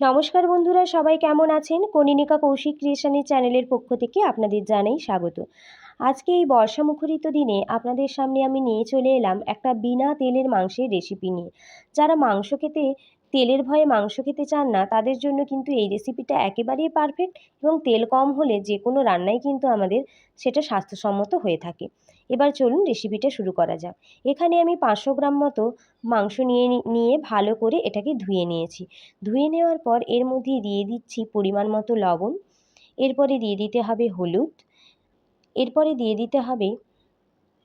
নমস্কার বন্ধুরা, সবাই কেমন আছেন? কনিনিকা কৌশিক ক্রিয়েশনের চ্যানেলের পক্ষ থেকে আপনাদের জানাই স্বাগত। আজকে এই বর্ষা মুখরিত দিনে আপনাদের সামনে আমি নিয়ে চলে এলাম একটা বিনা তেলের মাংসের রেসিপি নিয়ে। যারা মাংস খেতে তেলের ভয়ে মাংস খেতে চান না, তাদের জন্য কিন্তু এই রেসিপিটা একেবারেই পারফেক্ট এবং তেল কম হলে যে কোনো রান্নাই কিন্তু আমাদের সেটা স্বাস্থ্যসম্মত হয়ে থাকে। এবার চলুন রেসিপিটা শুরু করা যাক। এখানে আমি পাঁচশো গ্রাম মতো মাংস নিয়ে নিয়ে ভালো করে এটাকে ধুয়ে নিয়েছি। ধুয়ে নেওয়ার পর এর মধ্যে দিয়ে দিচ্ছি পরিমাণ মতো লবণ, এরপরে দিয়ে দিতে হবে হলুদ, এরপরে দিয়ে দিতে হবে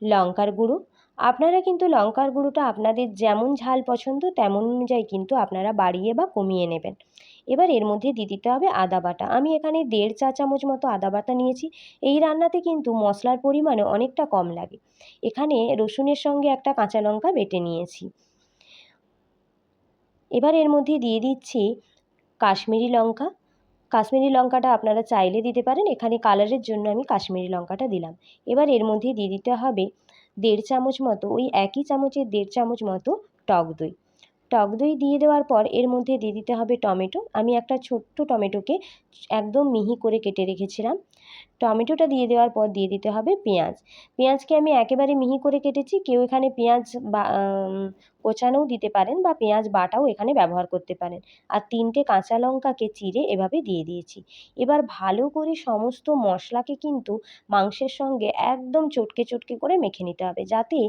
লঙ্কার গুঁড়ো আপনারা কিন্তু লঙ্কার গুঁড়োটা আপনাদের যেমন ঝাল পছন্দ, তেমন অনুযায়ী কিন্তু আপনারা বাড়িয়ে বা কমিয়ে নেবেন। এবার এর মধ্যে দিয়ে দিতে হবে আদা বাটা। আমি এখানে দেড় চা চামচ মতো আদা বাটা নিয়েছি। এই রান্নাতে কিন্তু মশলার পরিমাণও অনেকটা কম লাগে। এখানে রসুনের সঙ্গে একটা কাঁচা লঙ্কা বেটে নিয়েছি। এবার এর মধ্যে দিয়ে দিচ্ছি কাশ্মীরি লঙ্কা। কাশ্মীরি লঙ্কাটা আপনারা চাইলে দিতে পারেন। এখানে কালারের জন্য আমি কাশ্মীরি লঙ্কাটা দিলাম। এবার এর মধ্যে দিয়ে দিতে হবে দেড় চামচ মতো, ওই একই চামচের দেড় চামচ মতো টক দই। টক দই দিয়ে দেওয়ার পর এর মধ্যে দিয়ে দিতে হবে টমেটো। আমি একটা ছোট্ট টমেটোকে একদম মিহি করে কেটে রেখেছিলাম। টমেটোটা দিয়ে দেওয়ার পর দিয়ে দিতে হবে পেঁয়াজ। পেঁয়াজকে আমি একেবারে মিহি করে কেটেছি। কেউ এখানে পেঁয়াজ বা কোচানোও দিতে পারেন বা পেঁয়াজ বাটাও এখানে ব্যবহার করতে পারেন। আর তিনটে কাঁচা লঙ্কাকে চিরে এভাবে দিয়ে দিয়েছি। এবার ভালো করে সমস্ত মশলাকে কিন্তু মাংসের সঙ্গে একদম চটকে চটকে করে মেখে নিতে হবে, যাতে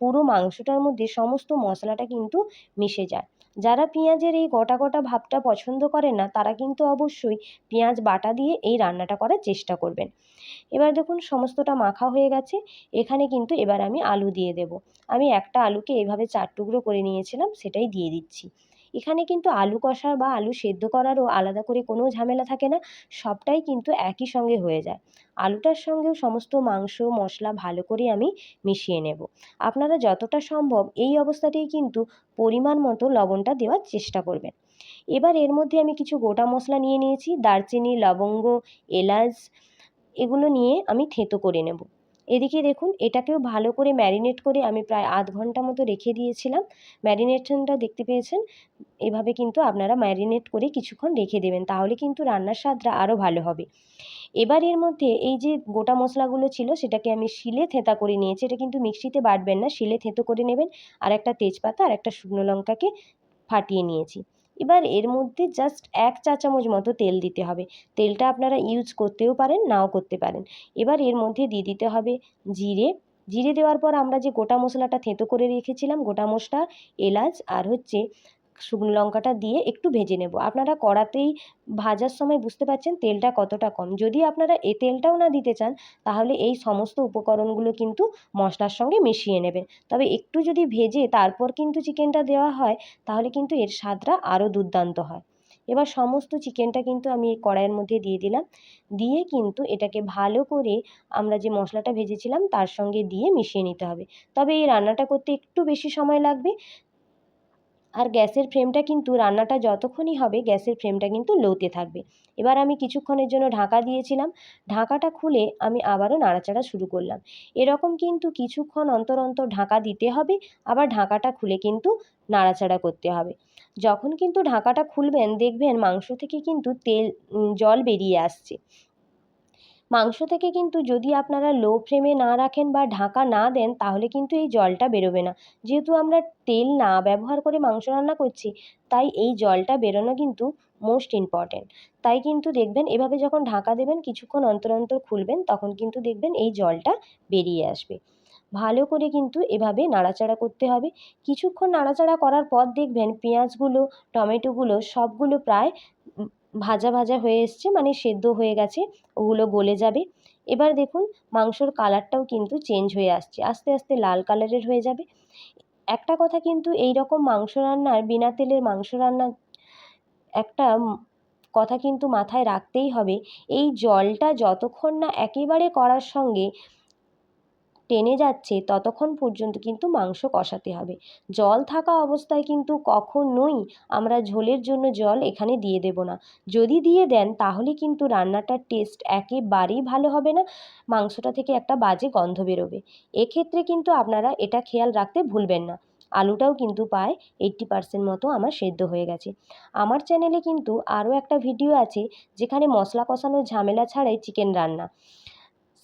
পুরো মাংসটার মধ্যে সমস্ত মশলাটা কিন্তু মিশে যায়। যারা পেঁয়াজের এই গোটা গোটা ভাবটা পছন্দ করে না, তারা কিন্তু অবশ্যই পেঁয়াজ বাটা দিয়ে এই রান্নাটা করার চেষ্টা করবেন। এবার দেখুন সমস্তটা মাখা হয়ে গেছে, এখানে কিন্তু এবার আমি আলু দিয়ে দেব। আমি একটা আলুকে এভাবে চার টুকরো করে নিয়েছিলাম, সেটাই দিয়ে দিচ্ছি। এখানে কিন্তু আলু কষা বা আলু সেদ্ধ করারও আলাদা করে কোনো ঝামেলা থাকে না, সবটাই কিন্তু একই সঙ্গে হয়ে যায়। আলুটার সঙ্গেও সমস্ত মাংস, মশলা ভালো করে আমি মিশিয়ে নেব। আপনারা যতটা সম্ভব এই অবস্থাতেই কিন্তু পরিমাণ মতো লবণটা দেওয়ার চেষ্টা করবেন। এবার এর মধ্যে আমি কিছু গোটা মশলা নিয়ে নিয়েছি, দারচিনি, লবঙ্গ, এলাচ, এগুলো নিয়ে আমি থেঁতো করে নেব। এদিকে দেখুন, এটাকেও ভালো করে ম্যারিনেট করে আমি প্রায় আধ ঘণ্টা মতো রেখে দিয়েছিলাম। ম্যারিনেশনটা দেখতে পেয়েছেন? এভাবে কিন্তু আপনারা ম্যারিনেট করে কিছুক্ষণ রেখে দেবেন, তাহলে কিন্তু রান্নার স্বাদটা আরও ভালো হবে। এবার এর মধ্যে এই যে গোটা মশলাগুলো ছিল, সেটাকে আমি শিলে থেঁতা করে নিয়েছি। এটা কিন্তু মিক্সিতে বাটবেন না, শিলে থেঁতো করে নেবেন। আর একটা তেজপাতা আর একটা শুকনো লঙ্কাকে ফাটিয়ে নিয়েছি। এবার এর মধ্যে জাস্ট এক চা চামচ মতো তেল দিতে হবে। তেলটা আপনারা ইউজ করতেও পারেন, নাও করতে পারেন। এবার এর মধ্যে দিয়ে দিতে হবে জিরে। জিরে দেওয়ার পর আমরা যে গোটা মশলাটা থেঁতো করে রেখেছিলাম, গোটা মশলা, এলাচ আর হচ্ছে শুকনো লঙ্কাটা দিয়ে একটু ভেজে নেব। আপনারা কড়াতেই ভাজার সময় বুঝতে পারছেন তেলটা কতটা কম। যদি আপনারা এ তেলটাও না দিতে চান, তাহলে এই সমস্ত উপকরণগুলো কিন্তু মশলার সঙ্গে মিশিয়ে নেবেন। তবে একটু যদি ভেজে তারপর কিন্তু চিকেনটা দেওয়া হয়, তাহলে কিন্তু এর স্বাদটা আরও দুর্দান্ত হয়। এবার সমস্ত চিকেনটা কিন্তু আমি এই কড়াইয়ের মধ্যে দিয়ে দিলাম। দিয়ে কিন্তু এটাকে ভালো করে আমরা যে মশলাটা ভেজেছিলাম, তার সঙ্গে দিয়ে মিশিয়ে নিতে হবে। তবে এই রান্নাটা করতে একটু বেশি সময় লাগবে। আর গ্যাসের ফ্লেমটা কিন্তু রান্নাটা যতক্ষণই হবে, গ্যাসের ফ্লেমটা কিন্তু লোতে থাকবে। এবার আমি কিছুক্ষণের জন্য ঢাকা দিয়েছিলাম। ঢাকাটা খুলে আমি আবারও নাড়াচাড়া শুরু করলাম। এরকম কিন্তু কিছুক্ষণ অন্তর অন্তর ঢাকা দিতে হবে, আবার ঢাকাটা খুলে কিন্তু নাড়াচাড়া করতে হবে। যখন কিন্তু ঢাকাটা খুলবেন, দেখবেন মাংস থেকে কিন্তু তেল জল বেরিয়ে আসছে। মাংস থেকে কিন্তু যদি আপনারা লো ফ্লেমে না রাখেন বা ঢাকা না দেন, তাহলে কিন্তু এই জলটা বেরোবে না। যেহেতু আমরা তেল না ব্যবহার করে মাংস রান্না করছি, তাই এই জলটা বেরোনো কিন্তু মোস্ট ইম্পর্ট্যান্ট তাই কিন্তু দেখবেন, এভাবে যখন ঢাকা দেবেন, কিছুক্ষণ অন্তর অন্তর খুলবেন, তখন কিন্তু দেখবেন এই জলটা বেরিয়ে আসবে। ভালো করে কিন্তু এভাবে নাড়াচাড়া করতে হবে। কিছুক্ষণ নাড়াচাড়া করার পর দেখবেন পেঁয়াজগুলো, টমেটোগুলো সবগুলো প্রায় ভাজা ভাজা হয়ে এসছে মানে সেদ্ধ হয়ে গেছে, ওগুলো গলে যাবে। এবার দেখুন, মাংসর কালারটাও কিন্তু চেঞ্জ হয়ে আসছে, আস্তে আস্তে লাল কালারের হয়ে যাবে। একটা কথা কিন্তু এই রকম মাংস রান্নার, বিনা তেলের মাংস রান্না একটা কথা কিন্তু মাথায় রাখতেই হবে, এই জলটা যতক্ষণ না একেবারে কড়ার সঙ্গে টেনে যাচ্ছে, ততক্ষণ পর্যন্ত কিন্তু মাংস কষাতে হবে। জল থাকা অবস্থায় কিন্তু কখনোই আমরা ঝোলের জন্য জল এখানে দিয়ে দেব না। যদি দিয়ে দেন, তাহলে কিন্তু রান্নাটার টেস্ট একেবারেই ভালো হবে না, মাংসটা থেকে একটা বাজে গন্ধ বেরোবে। এক্ষেত্রে কিন্তু আপনারা এটা খেয়াল রাখতে ভুলবেন না। আলুটাও কিন্তু পায় এইট্টি পারসেন্ট মতো আমার সেদ্ধ হয়ে গেছে। আমার চ্যানেলে কিন্তু আরও একটা ভিডিও আছে, যেখানে মশলা কষানোর ঝামেলা ছাড়াই চিকেন রান্না।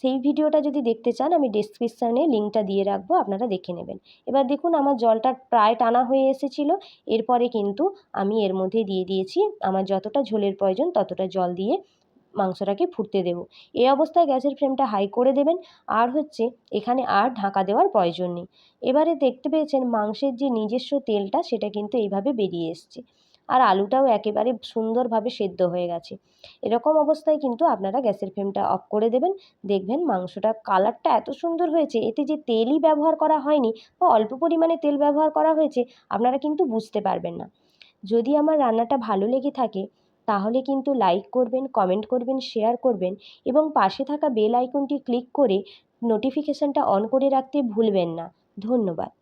সেই ভিডিওটা যদি দেখতে চান, আমি ডেসক্রিপশানে লিঙ্কটা দিয়ে রাখব, আপনারা দেখে নেবেন। এবার দেখুন, আমার জলটা প্রায় টানা হয়ে এসেছিল। এরপরে কিন্তু আমি এর মধ্যে দিয়ে দিয়েছি, আমার যতটা ঝোলের প্রয়োজন ততটা জল দিয়ে মাংসটাকে ফুটতে দেবো। এই অবস্থায় গ্যাসের ফ্লেমটা হাই করে দেবেন। আর হচ্ছে, এখানে আর ঢাকা দেওয়ার প্রয়োজন নেই। এবারে দেখতে পেয়েছেন, মাংসের যে নিজস্ব তেলটা, সেটা কিন্তু এইভাবে বেরিয়ে এসছে। আর আলুটাও একেবারে সুন্দরভাবে সেদ্ধ হয়ে গেছে। এরকম অবস্থায় কিন্তু আপনারা গ্যাসের ফ্লেমটা অফ করে দেবেন। দেখবেন মাংসটা কালারটা এত সুন্দর হয়েছে, এতে যে তেলই ব্যবহার করা হয়নি বা অল্প পরিমাণে তেল ব্যবহার করা হয়েছে, আপনারা কিন্তু বুঝতে পারবেন না। যদি আমার রান্নাটা ভালো লেগে থাকে, তাহলে কিন্তু লাইক করবেন, কমেন্ট করবেন, শেয়ার করবেন এবং পাশে থাকা বেল আইকনটি ক্লিক করে নোটিফিকেশানটা অন করে রাখতে ভুলবেন না। ধন্যবাদ।